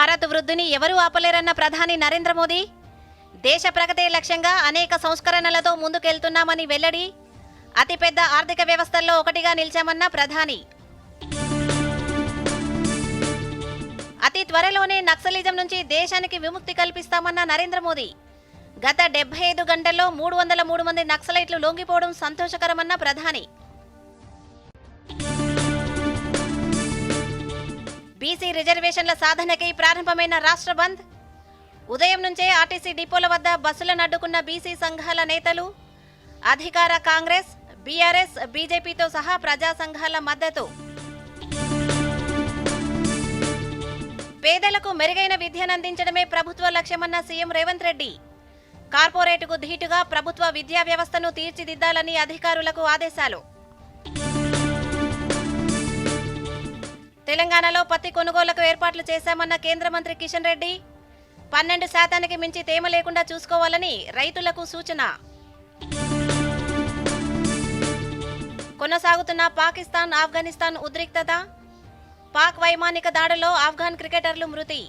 భారత్ వృద్ధిని ఎవరూ ఆపలేరన్న ప్రధాని నరేంద్ర మోదీ? దేశ ప్రగతి లక్ష్యంగా అనేక సంస్కరణలతో ముందుకెళ్తున్నామని వెల్లడి అతిపెద్ద ఆర్థిక వ్యవస్థల్లో ఒకటిగా నిలిచామన్న ప్రధాని. అతి త్వరలోనే నక్సలిజం నుంచి దేశానికి విముక్తి కల్పిస్తామన్న నరేంద్ర మోదీ. గత డెబ్బై ఐదు గంటల్లో మూడు వందల మూడు మంది నక్సలైట్లు లొంగిపోవడం సంతోషకరమన్న ప్రధాని. బీసీ రిజర్వేషన్ల సాధనకై ప్రారంభమైన రాష్ట్ర బంద్? ఉదయం నుంచే ఆర్టీసీ డిపోల వద్ద బస్సులను అడ్డుకున్న బీసీ సంఘాల నేతలు అధికార కాంగ్రెస్ బీఆర్ఎస్ బీజేపీతో సహా ప్రజా సంఘాల మద్దతు. పేదలకు మెరుగైన విద్యను అందించడమే ప్రభుత్వ లక్ష్యమన్న సీఎం రేవంత్ రెడ్డి. కార్పొరేటుకు ధీటుగా ప్రభుత్వ విద్యా వ్యవస్థను తీర్చిదిద్దాలని అధికారులకు ఆదేశాలు. తెలంగాణలో పత్తి కొనుగోలుకు ఏర్పాట్లు చేశామన్న కేంద్ర మంత్రి కిషన్ రెడ్డి. పన్నెండు శాతానికి మించి తేమ లేకుండా చూసుకోవాలని రైతులకు సూచన. కొనసాగుతున్న పాకిస్తాన్ ఆఫ్ఘనిస్తాన్ ఉద్రిక్తత. పాక్ వైమానిక దాడుల్లో ఆఫ్ఘాన్ క్రికెటర్లు మృతి.